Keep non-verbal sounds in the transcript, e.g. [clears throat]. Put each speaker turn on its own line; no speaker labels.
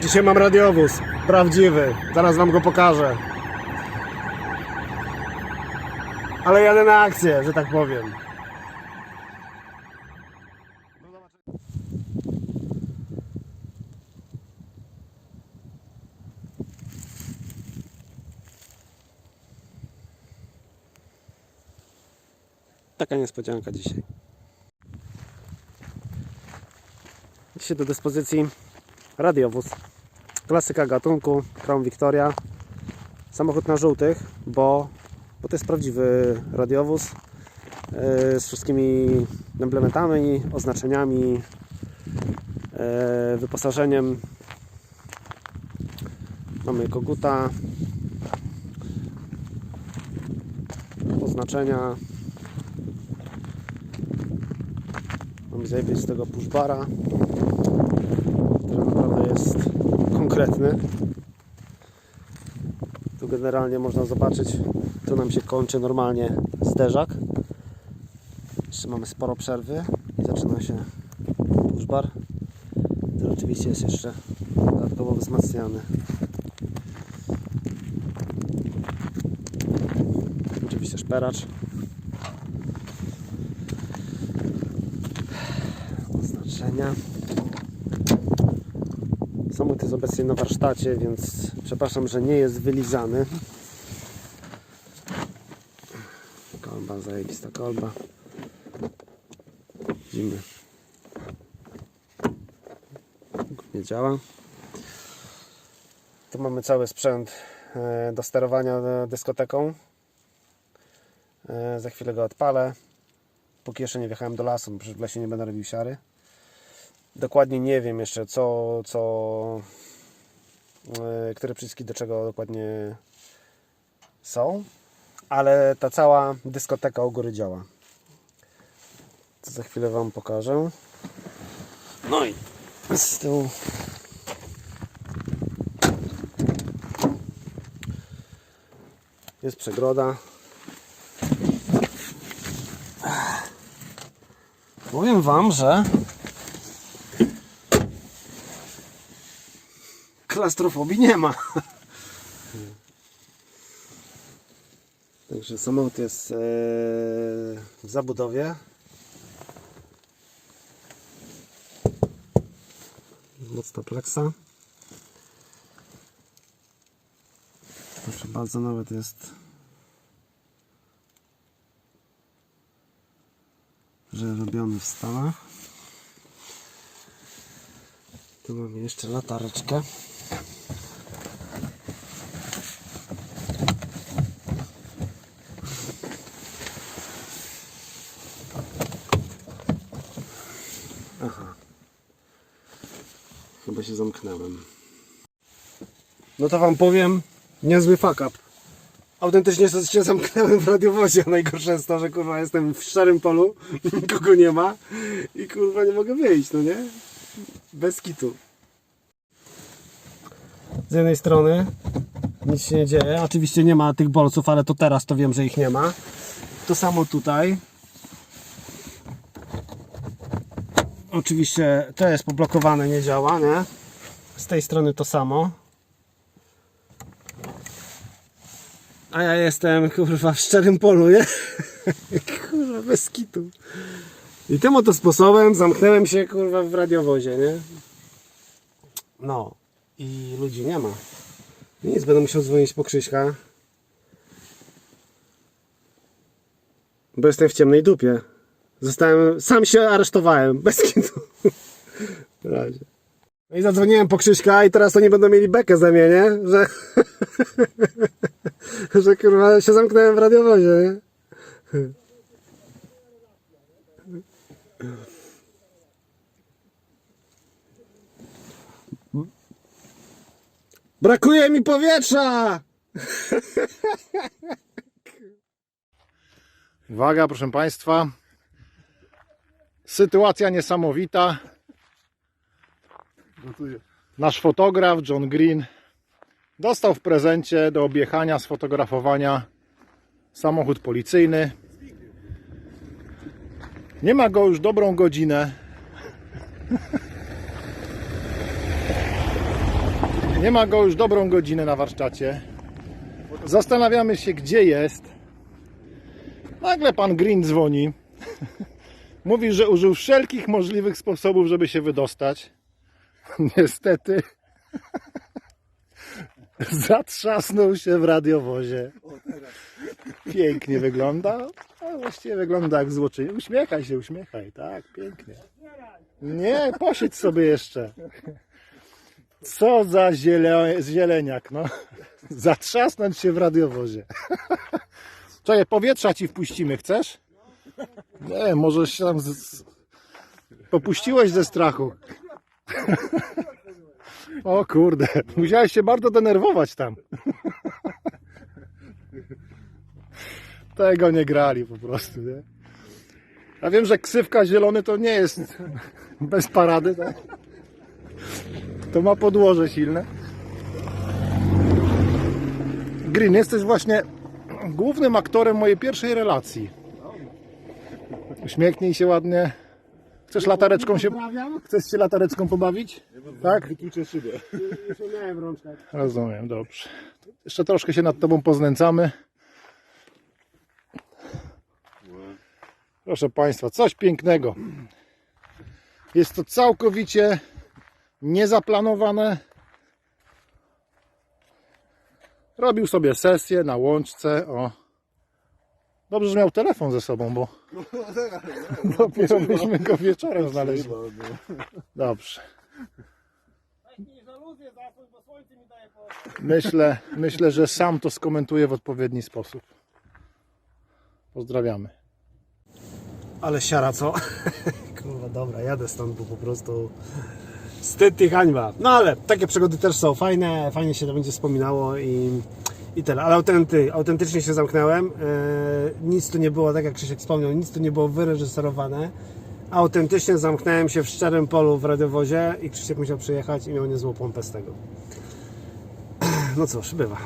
Dzisiaj mam radiowóz. Prawdziwy. Zaraz wam go pokażę. Ale jadę na akcję, że tak powiem. Taka niespodzianka dzisiaj. Dzisiaj do dyspozycji radiowóz. Klasyka gatunku Crown Victoria. Samochód na żółtych, bo, bo to jest prawdziwy radiowóz yy, z wszystkimi emblementami, oznaczeniami, yy, wyposażeniem. Mamy koguta, oznaczenia. Mamy zajebistego pushbara który naprawdę jest konkretny. Tu generalnie można zobaczyć, tu nam się kończy normalnie zderzak. Jeszcze mamy sporo przerwy i zaczyna się pushbar, który oczywiście jest jeszcze dodatkowo wzmacniany. Oczywiście szperacz. Oznaczenia. Samochód jest obecnie na warsztacie, więc przepraszam, że nie jest wylizany. Kolba, zajebista kolba. Widzimy. Nie działa. Tu mamy cały sprzęt e, do sterowania e, dyskoteką. E, Za chwilę go odpalę. Póki jeszcze nie wjechałem do lasu, bo w lesie nie będę robił siary. Dokładnie nie wiem jeszcze co, co e, które przyciski do czego dokładnie są, ale ta cała dyskoteka u góry działa. To za chwilę Wam pokażę. No i z tyłu jest przegroda. Powiem Wam, że klastrofobii nie ma. Także samochód jest e, w zabudowie. Mocna pleksa. Proszę bardzo, nawet jest że robiony w Stanach. Tu mamy jeszcze latareczkę. Aha. Chyba się zamknąłem. No to wam powiem, niezły fuck up. Autentycznie się zamknąłem w radiowozie, [laughs] najgorsze jest to, że kurwa jestem w szarym polu, [laughs] nikogo nie ma i kurwa nie mogę wyjść, no nie? Bez kitu. Z jednej strony nic się nie dzieje, oczywiście nie ma tych bolców, ale to teraz to wiem, że ich nie ma. To samo tutaj. Oczywiście to jest poblokowane, nie działa, nie? Z tej strony to samo. A ja jestem kurwa w szczerym polu, nie? [laughs] kurwa bez kitu. I tym oto sposobem zamknąłem się kurwa w radiowozie, nie? No i ludzi nie ma. Nic, będę musiał dzwonić po Krzyśka. Bo jestem w ciemnej dupie. Zostałem, sam się aresztowałem, [laughs] bez kitu. Na razie. No i zadzwoniłem po Krzyśka i teraz oni będą mieli bekę ze mnie, nie? Że, [laughs] że kurwa się zamknąłem w radiowozie, nie? Brakuje mi powietrza!
Uwaga, proszę Państwa. Sytuacja niesamowita. Nasz fotograf John Green dostał w prezencie do objechania, sfotografowania samochód policyjny. Nie ma go już dobrą godzinę. Nie ma go już dobrą godzinę na warsztacie. Zastanawiamy się, gdzie jest. Nagle pan Green dzwoni. Mówi, że użył wszelkich możliwych sposobów, żeby się wydostać. [laughs] Niestety [laughs] zatrzasnął się w radiowozie. Pięknie wygląda. A właściwie wygląda jak złoczyń. Uśmiechaj się, uśmiechaj. Tak, pięknie. Nie, posiedź sobie jeszcze. Co za ziele, zieleniak, no. Zatrzasnąć się w radiowozie. [laughs] Czekaj, powietrza ci wpuścimy, chcesz? Nie, może się tam z... popuściłeś ze strachu. O kurde, musiałeś się bardzo denerwować tam. Tego nie grali po prostu, nie? Ja wiem, że ksywka zielony to nie jest bez parady, tak? To ma podłoże silne. Green, jesteś właśnie głównym aktorem mojej pierwszej relacji. Uśmiechnij się ładnie. Chcesz latareczką się... Chcesz się latareczką pobawić? Tak?
Wytłuczę szybę.
miałem.
Rozumiem, dobrze. Jeszcze troszkę się nad tobą poznęcamy. Proszę Państwa, coś pięknego. Jest to całkowicie niezaplanowane. Robił sobie sesję na łączce. O. Dobrze, że miał telefon ze sobą, bo dopiero byśmy go wieczorem znaleźli. Dobrze. Myślę, myślę, że sam to skomentuję w odpowiedni sposób. Pozdrawiamy.
Ale siara, co? [laughs] Kurwa, dobra, jadę stąd, bo po prostu wstyd i hańba. No ale takie przygody też są fajne, fajnie się to będzie wspominało i, i tyle. Ale autenty, autentycznie się zamknęłem. E, nic tu nie było, tak jak Krzysiek wspomniał, nic tu nie było wyreżyserowane. Autentycznie zamknąłem się w szczerym polu w radiowozie i Krzysiek musiał przyjechać i miał niezłą pompę z tego. [clears throat] No cóż, bywa.